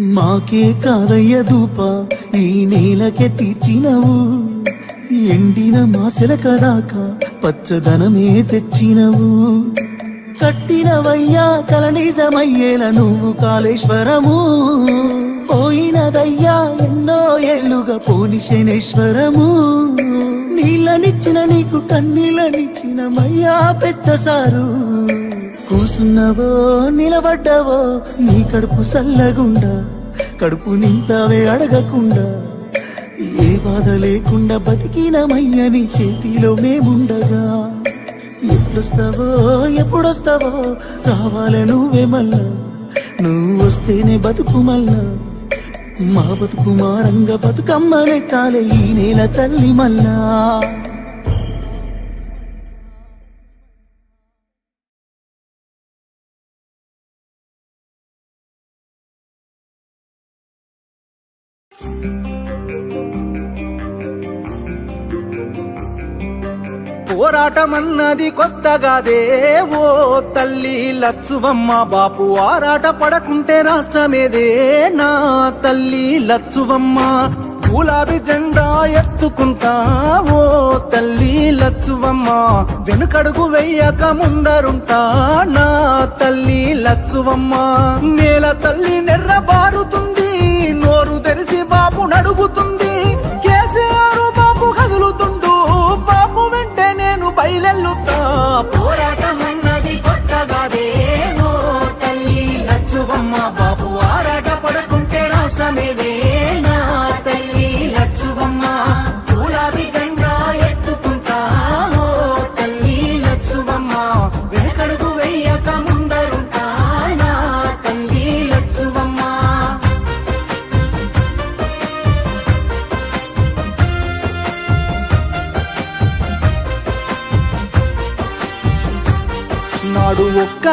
మాకే కాదయ్య దూప ఈ నేలకే తీర్చినవు. ఎండిన మాసెల కదాక పచ్చదనమే తెచ్చినవు. కట్టినవయ్యా కలనిజమయ్యేల నువ్వు కాళేశ్వరము. పోయినదయ్యా ఎన్నో ఏళ్ళుగా పోని శనేశ్వరము. నీళ్ళనిచ్చిన నీకు కన్నీళ్ళనిచ్చిన మయ్యా పెద్ద సారు. కూసున్నవో నిలబడ్డావో నీ కడుపు సల్లగుండా కడుపు నింపావే అడగకుండా ఏ బాధ లేకుండా బతికినమయ్య నీ చేతిలో మేముండగా. ఎప్పుడొస్తావో ఎప్పుడొస్తావో కావాల నువ్వే మళ్ళా నువ్వు వస్తేనే బతుకు మళ్ళా. మా బతుకు మారంగా బతుకమ్మనే తాలే ఈ నేల తల్లి మళ్ళా. పోరాటమన్నది కొత్తగాదే ఓ తల్లి లచ్చువమ్మ బాపు ఆరాట పడకుంటే రాష్ట్రమేదే నా తల్లి లచ్చువమ్మ. గులాబీ జెండా ఎత్తుకుంటా ఓ తల్లి లచ్చువమ్మ. వెనుకడుగు వెయ్యక ముందరుంటా నా తల్లి లచ్చువమ్మ. నేల తల్లి నెర్రబారుతుంది నోరు తెరిసి బాపు నడుగుతుంది. నేను బయలెల్లుతా పోరాటమన్నది కొత్తగాదే. ఓ తల్లి లచ్చువమ్మ బాబు ఆరాట పడుకుంటే రాష్ట్రమేదే.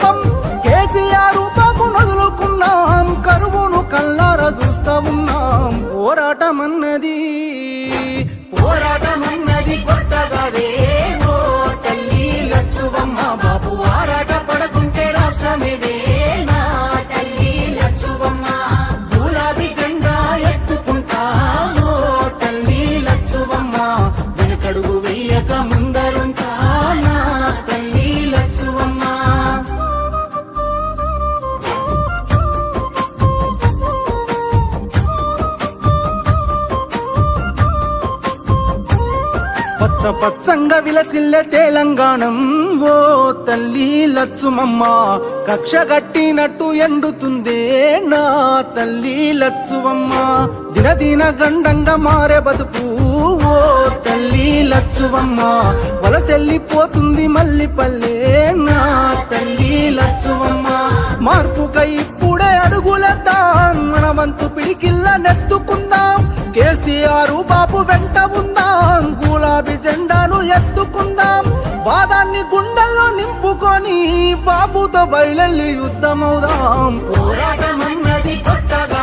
bum విలసిల్ల తెలంగాణం ఓ తల్లి లచ్చుమమ్మ. కక్ష కట్టినట్టు ఎండుతుందే నా తల్లి లచ్చువమ్మ. దినదిన గండంగా మారే బతుకు ఓ తల్లి లచ్చువమ్మ. వలసెల్లిపోతుంది మల్లి పల్లె నా తల్లి లచ్చువమ్మ. మార్పుకై ఇప్పుడే అడుగులద్దాం మన వంతు పిడికిల్ల నెత్తుకుందాం. కేసీఆర్ బాబు వెంట ఉందాం గులాబీ జెండా జెండాను ఎత్తుకుందాం. వాదాన్ని గుండెల్లో నింపుకొని బాబుతో బయలెళ్ళి యుద్ధమవుదాం. పోరాటం అన్నది కొత్తగా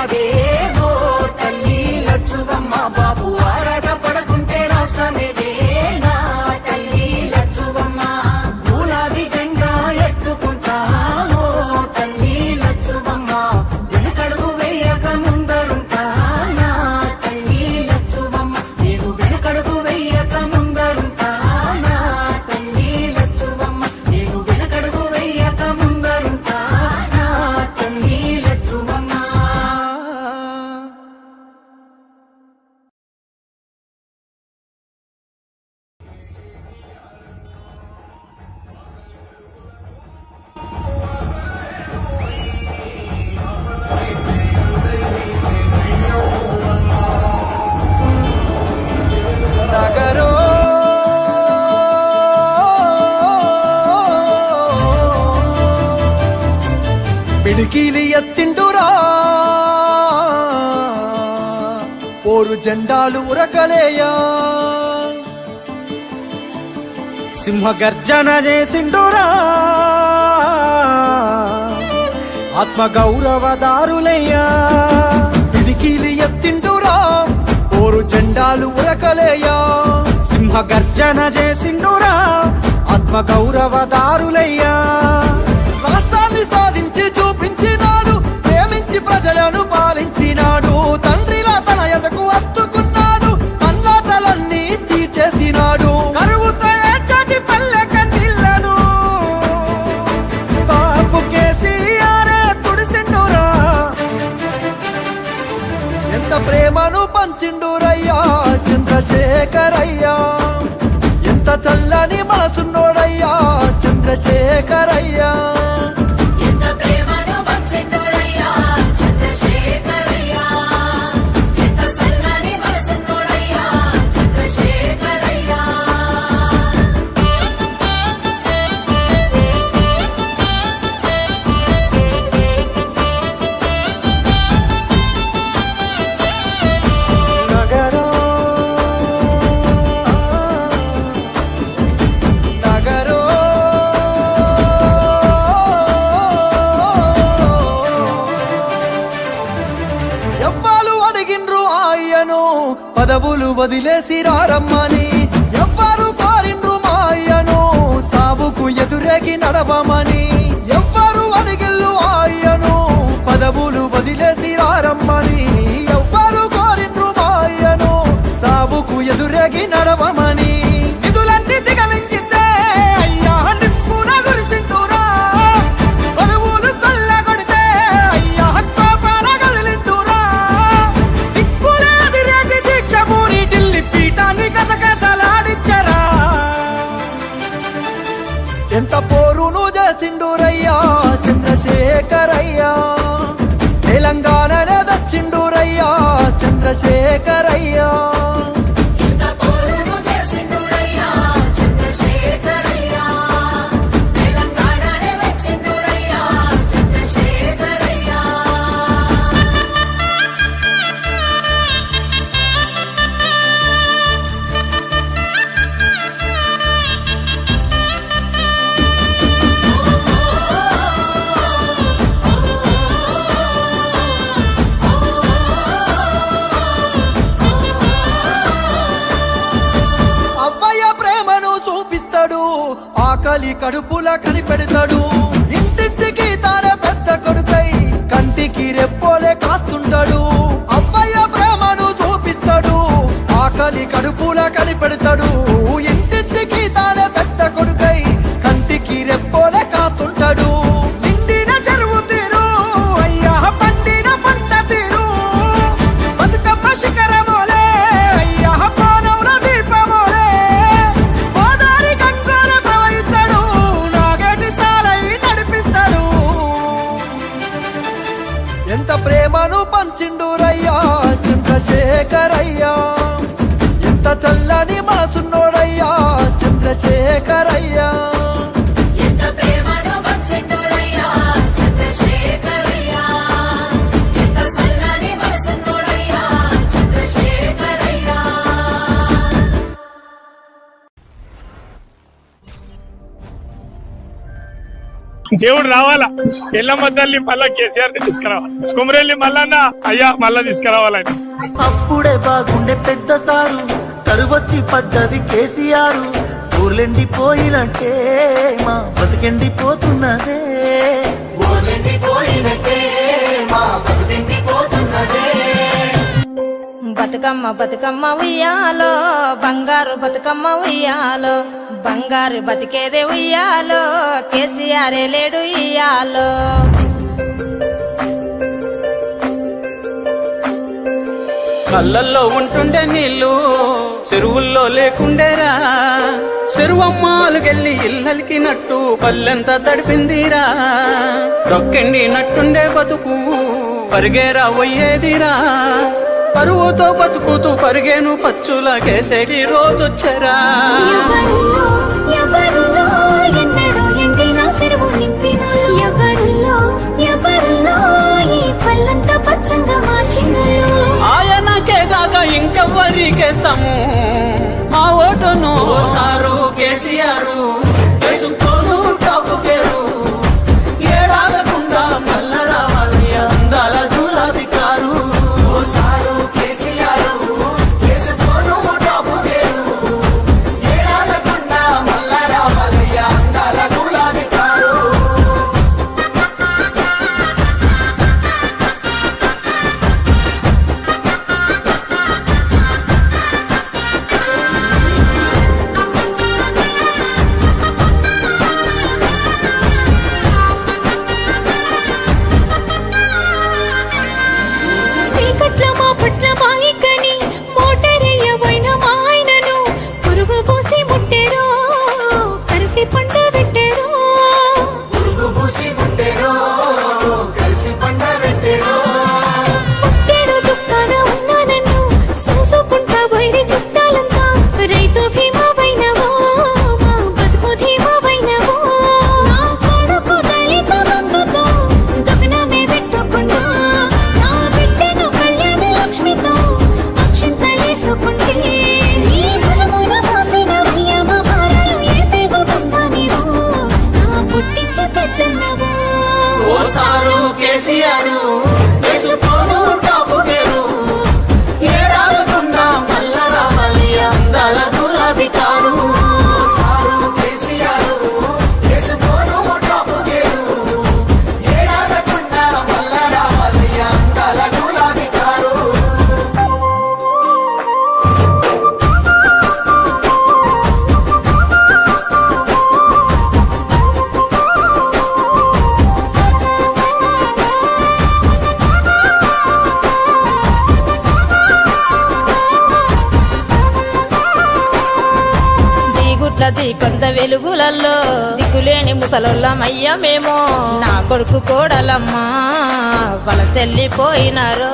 పోరు జెండాలు ఉరకలేయా? సింహ గర్జన చేసిండురా. ఆత్మ గౌరవదారులయ్యా పిడికిలి ఎత్తిండురా. పోరు జెండాలు ఉరకలేయా? సింహ గర్జన చేసిండురా. ఆత్మ గౌరవదారులయ్యా రాష్ట్రాన్ని సాధించి చూపించినాడు ప్రేమించి ప్రజలను చంద్రశేఖరయ్యా. ఎంత చల్లని మనసున్నోడయ్యా చంద్రశేఖరయ్యా. వదిలేసి రారమ్మని ఎవ్వరు పారిండ్రు మాయను అయ్యను సావుకు ఎదురేగి నడవమని. ఎవ్వరు అడిగిల్లు ఆయను పదవులు వదిలేసి రారమ్మని ఎవ్వరు పారిండ్రు మాయను అయ్యను సావుకు ఎదురేగి నడవమని. దేవుడు రావాలా? ఎల్లమ్మ తల్లి మళ్ళా కేసీఆర్ని తీసుకురావాలి. కుమరెల్లి మల్లన్న అయ్యా మళ్ళా తీసుకురావాలని. అప్పుడే బాగుండే పెద్ద సారు కరువచ్చి పడ్డది కేసీఆర్. ఊర్లెండిపోయినట్టే మా బతికెండిపోతున్నదే పోయినట్టే మా బతుకెండిపోతున్నదే బతుకమ్మ బతుకమ్మ ఉయ్యాలో బంగారు బతుకమ్మ ఉయ్యాలో. బంగారు బతికేదే ఉయ్యాలో కేసీఆర్ లేడు ఇయ్యాలో. కళ్ళల్లో ఉంటుండే నీళ్ళు చెరువుల్లో లేకుండేరా చెరువమ్మాలుకెళ్ళి ఇల్లలికినట్టు నట్టు పల్లెంత తడిపిందిరా. తొక్కిండి నట్టుండే బతుకు పరిగేరా పోయేదిరా పరువుతో బతుకుతూ పరిగేను పచ్చుల కేసేటి రోజొచ్చరా. ఆయనకే కాక ఇంకెవ్వరికేస్తాము. మా ఓటును సారు దిగుట్ల దీపంత వెలుగులల్లో. దిక్కులేని ముసలొల్లమయ్యమేమో నా కొడుకు కోడలమ్మా వలసెల్లిపోయినారో.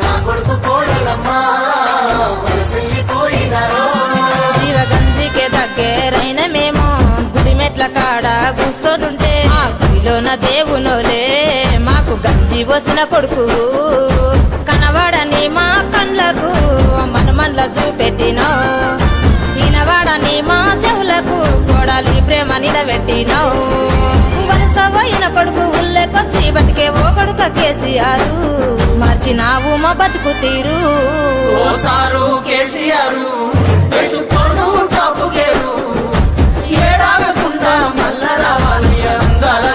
నా కొడుకు కోడలమ్మా వలసెల్లిపోయినారో. జీవగంజికే దగ్గరైన మేము. గుడి మెట్ల కాడ కూర్చోడుంటే ఆ గుడిలోన దేవునోలే. మాకు గంజి పోసిన కొడుకు. కనవాడని మా కళ్ళకు మనమన్ల చూపెట్టినావు వినవాడని మా చెవులకు కోడాలి ప్రేమ నిలబెట్టినావు. వరుస పోయిన కొడుకు ఉల్లెకొచ్చి బతికే ఓ కొడుక కేసీఆర్. మార్చినావు మా బతుకు తీరు. సారు కేసీఆర్ ఏడాగకుండా మల్ల రావాలి అందాల